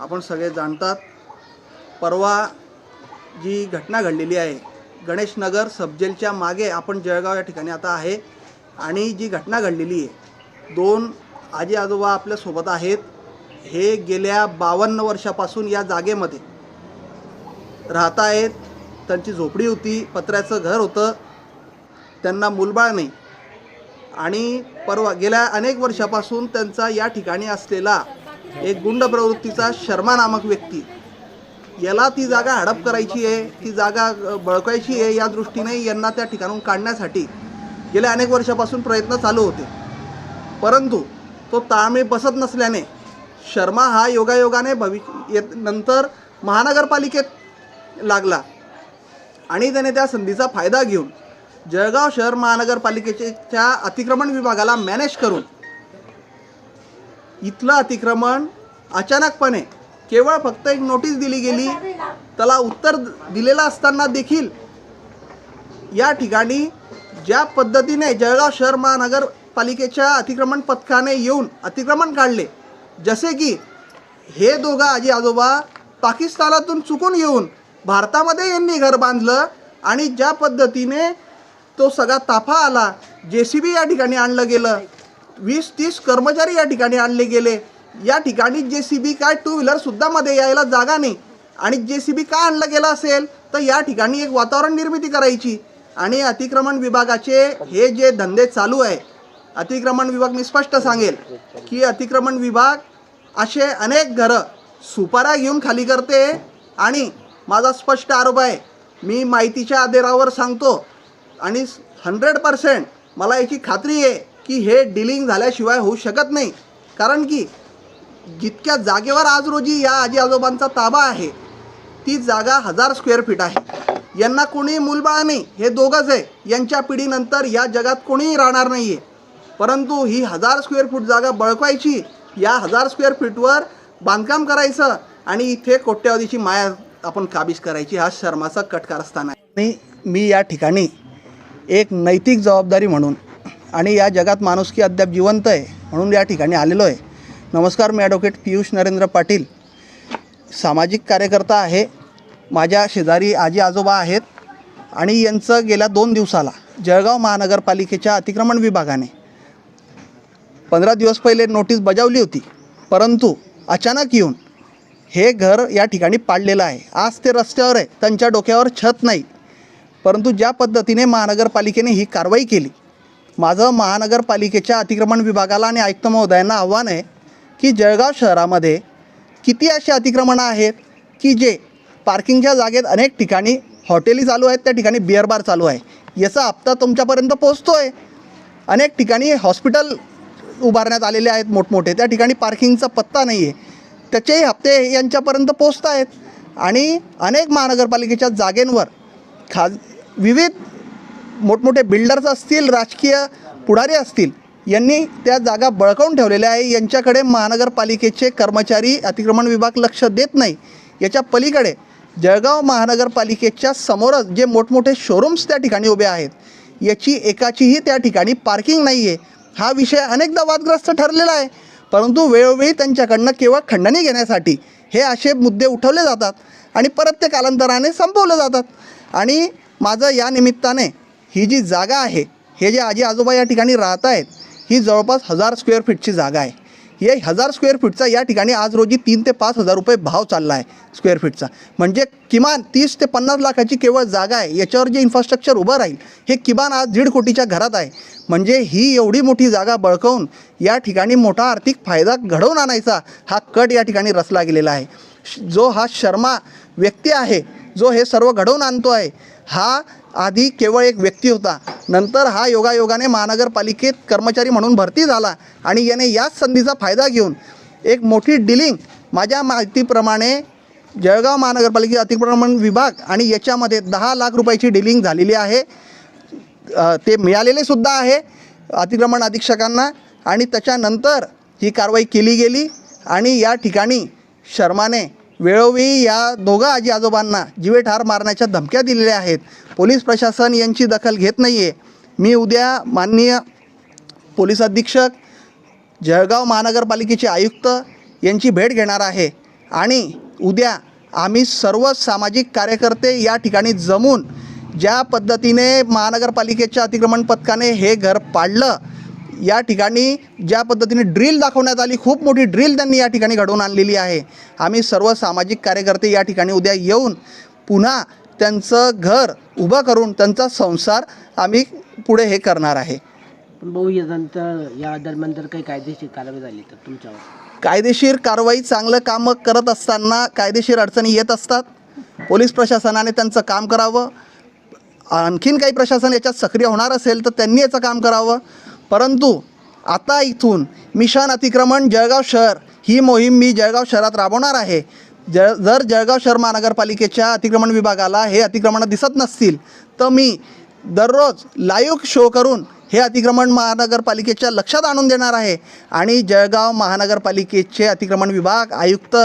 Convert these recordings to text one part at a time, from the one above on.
आपण सगळे जाणतात. परवा जी घटना घडलेली आहे गणेशनगर सबजेलच्या मागे आपण जळगाव या ठिकाणी आता आहे. आणि जी घटना घडलेली आहे दोन आजी आजोबा आपल्यासोबत आहेत. हे गेल्या बावन्न वर्षापासून या जागेमध्ये राहत आहेत त्यांची झोपडी होती पत्र्याचं घर होतं. त्यांना मुलबाळ नाही. आणि परवा गेल्या अनेक वर्षापासून त्यांचा या ठिकाणी असलेला एक गुंड प्रवृत्तीचा शर्मा नामक व्यक्ती. याला ती जागा हडप करायची आहे ती जागा बळकायची आहे या दृष्टीने यांना त्या ठिकाणून काढण्यासाठी गेल्या अनेक वर्षापासून प्रयत्न चालू होते. परंतु तो ताळमेळ बसत नसल्याने शर्मा हा योगायोगाने भवि येत नंतर महानगरपालिकेत लागला आणि त्याने त्या संधीचा फायदा घेऊन जळगाव शहर महानगरपालिकेच्या अतिक्रमण विभागाला मॅनेज करून इथलं अतिक्रमण अचानकपणे केवळ फक्त एक नोटीस दिली गेली त्याला उत्तर दिलेलं असताना देखील या ठिकाणी ज्या पद्धतीने जळगाव शहर महानगरपालिकेच्या अतिक्रमण पथकाने येऊन अतिक्रमण काढले जसे की हे दोघं आजी आजोबा पाकिस्तानातून चुकून येऊन भारतामध्ये यांनी घर बांधलं आणि ज्या पद्धतीने तो सगळा ताफा आला जे सी बी या ठिकाणी आणलं गेलं वीस तीस कर्मचारी या ठिकाणी आणले गेले. या ठिकाणी जे सी बी काय टू व्हीलरसुद्धा मध्ये यायला जागा नाही. आणि जे सी बी का आणलं गेलं असेल तर या ठिकाणी एक वातावरण निर्मिती करायची. आणि अतिक्रमण विभागाचे हे जे धंदे चालू आहे अतिक्रमण विभाग मी स्पष्ट सांगेल की अतिक्रमण विभाग असे अनेक घरं सुपाऱ्या घेऊन खाली करते. आणि माझा स्पष्ट आरोप आहे मी माहितीच्या आधारावर सांगतो. आणि हंड्रेड पर्सेंट मला याची खात्री आहे की हे डिलिंग झाल्याशिवाय होऊ शकत नाही. कारण की जितक्या जागेवर आज रोजी या आजी आजोबांचा ताबा आहे ती जागा हजार स्क्वेअर फीट आहे. यांना कोणी मूलबाळ नाही हे दोघंच आहे. यांच्या पिढीनंतर या जगात कोणीही राहणार नाही आहे परंतु ही हजार स्क्वेअर फूट जागा बळकवायची या हजार स्क्वेअर फीटवर बांधकाम करायचं आणि इथे कोट्यावधीची माया आपण काबीज करायची हा शर्माचा कटकारस्थान आहे. आणि मी या ठिकाणी एक नैतिक जबाबदारी म्हणून आणि या जगात माणुसकी अद्याप जिवंत आहे म्हणून या ठिकाणी आलेलो आहे. नमस्कार मी ॲडव्होकेट पियुष नरेंद्र पाटील. सामाजिक कार्यकर्ता आहे. माझ्या शेजारी आजी आजोबा आहेत. आणि यांचं गेल्या दोन दिवसाला जळगाव महानगरपालिकेच्या अतिक्रमण विभागाने पंधरा दिवस पहिले नोटीस बजावली होती. परंतु अचानक येऊन हे घर या ठिकाणी पाडलेलं आहे. आज ते रस्त्यावर आहे. त्यांच्या डोक्यावर छत नाही. परंतु ज्या पद्धतीने महानगरपालिकेने ही कारवाई केली माझं महानगरपालिकेच्या अतिक्रमण विभागाला आणि आयुक्त महोदयांना आव्हान आहे की जळगाव शहरामध्ये किती अशी अतिक्रमणं आहेत की जे पार्किंगच्या जागेत अनेक ठिकाणी हॉटेली चालू आहेत त्या ठिकाणी बिअर बार चालू आहे. याचा हप्ता तुमच्यापर्यंत पोचतो आहे अनेक ठिकाणी हॉस्पिटल उभारण्यात आलेले आहेत मोठमोठे त्या ठिकाणी पार्किंगचा पत्ता नाही आहे त्याचेही हप्ते यांच्यापर्यंत पोचत आहेत आणि अनेक महानगरपालिकेच्या जागेंवर खाज विविध मोठमोठे बिल्डर्स असतील राजकीय पुढारी असतील यांनी त्या जागा बळकावून ठेवलेल्या आहे. यांच्याकडे महानगरपालिकेचे कर्मचारी अतिक्रमण विभाग लक्ष देत नाही. याच्या पलीकडे जळगाव महानगरपालिकेच्या समोरच जे मोठमोठे शोरूम्स त्या ठिकाणी उभे आहेत याची एकाचीही त्या ठिकाणी पार्किंग नाही आहे हा विषय अनेकदा वादग्रस्त ठरलेला आहे. परंतु वेळोवेळी त्यांच्याकडनं केवळ खंडणी घेण्यासाठी हे असे मुद्दे उठवले जातात आणि परत ते कालांतराने संपवले जातात. आणि माझं या निमित्ताने ही जी जागा आहे हे जे आजी आजोबा या ठिकाणी राहत आहेत ही जवळपास हजार स्क्वेअर फीटची जागा आहे. हे हजार स्क्वेअर फीटचा या ठिकाणी आज रोजी तीन ते पाच हजार रुपये भाव चालला आहे स्क्वेअर फीटचा म्हणजे किमान तीस ते पन्नास लाखाची केवळ जागा आहे याच्यावर जे इन्फ्रास्ट्रक्चर उभं राहील हे किमान आज दीड कोटीच्या घरात आहे. म्हणजे ही एवढी मोठी जागा बळकवून या ठिकाणी मोठा आर्थिक फायदा घडवून आणायचा हा कट या ठिकाणी रचला गेलेला आहे. जो हा शर्मा व्यक्ती आहे जो हे सर्व घडवून आणतो आहे हा आधी केवळ एक व्यक्ती होता. नंतर हा योगायोगाने महानगरपालिकेत कर्मचारी म्हणून भरती झाला आणि याने याच संधीचा फायदा घेऊन एक मोठी डिलिंग माझ्या माहितीप्रमाणे जळगाव महानगरपालिका अतिक्रमण विभाग आणि याच्यामध्ये दहा लाख रुपयाची डिलिंग झालेली आहे. ते मिळालेले सुद्धा आहे अतिक्रमण अधीक्षकांना आणि त्याच्यानंतर ही कारवाई केली गेली आणि या ठिकाणी शर्माने वेळोवेळी या दोघा आजी आजोबांना जिवे ठार मारण्याच्या धमक्या दिलेल्या आहेत. पोलीस प्रशासन यांची दखल घेत नाही आहे मी उद्या माननीय पोलीस अधीक्षक जळगाव महानगरपालिकेचे आयुक्त यांची भेट घेणार आहे आणि उद्या आम्ही सर्व सामाजिक कार्यकर्ते या ठिकाणी जमून ज्या पद्धतीने महानगरपालिकेच्या अतिक्रमण पथकाने हे घर पाडलं या ठिकाणी ज्या पद्धतीने ड्रिल दाखवण्यात आली खूप मोठी ड्रिल त्यांनी या ठिकाणी घडवून आणलेली आहे. आम्ही सर्व सामाजिक कार्यकर्ते या ठिकाणी उद्या येऊन पुन्हा त्यांचं घर उभं करून त्यांचा संसार आम्ही पुढे हे करणार आहे. पण भाऊ यानंतर या दरम्यान जर काही कायदेशीर कारवाई झाली तर तुमच्यावर? कायदेशीर कारवाई चांगलं कामं करत असताना कायदेशीर अडचणी येत असतात. पोलीस प्रशासनाने त्यांचं काम करावं. आणखीन काही प्रशासन याच्यात सक्रिय होणार असेल तर त्यांनी याचं काम करावं. परंतु आता इथून मिशन अतिक्रमण जळगाव शहर ही मोहीम मी जळगाव शहरात राबवणार आहे. जळ जर जळगाव शहर महानगरपालिकेच्या अतिक्रमण विभागाला हे अतिक्रमणं दिसत नसतील तर मी दररोज लाईव्ह शो करून हे अतिक्रमण महानगरपालिकेच्या लक्षात आणून देणार आहे. आणि जळगाव महानगरपालिकेचे अतिक्रमण विभाग आयुक्त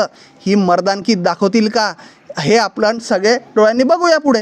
ही मर्दानकी दाखवतील का हे आपण सगळे डोळ्यांनी बघूया पुढे.